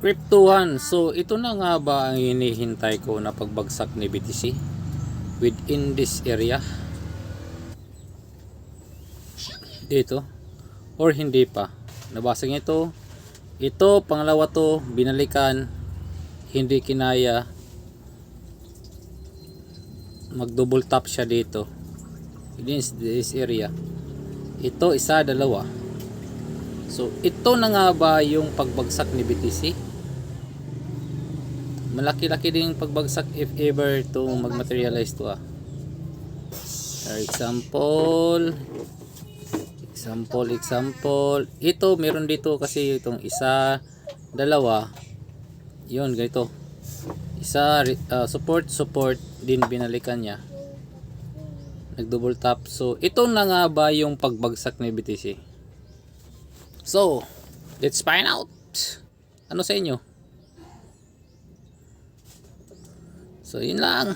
Crypto1. So, ito na nga ba ang hinihintay ko na pagbagsak ni BTC within this area? Dito? Or hindi pa? Nabasa niyo ito? Ito, pangalawa to, binalikan, hindi kinaya. Mag-double tap siya dito. Within this area. Ito, isa, dalawa. So, ito na nga ba yung pagbagsak ni BTC? Malaki-laki din pagbagsak if ever to mag-materialize to ah. For example, example, example. Ito, meron dito kasi itong isa, dalawa. Yun, ganito. Isa, ah, support, support, din binalikan niya. Nag-double tap. So, ito na nga ba yung pagbagsak ni BTC? So, let's find out. Ano sa inyo? So, yun lang.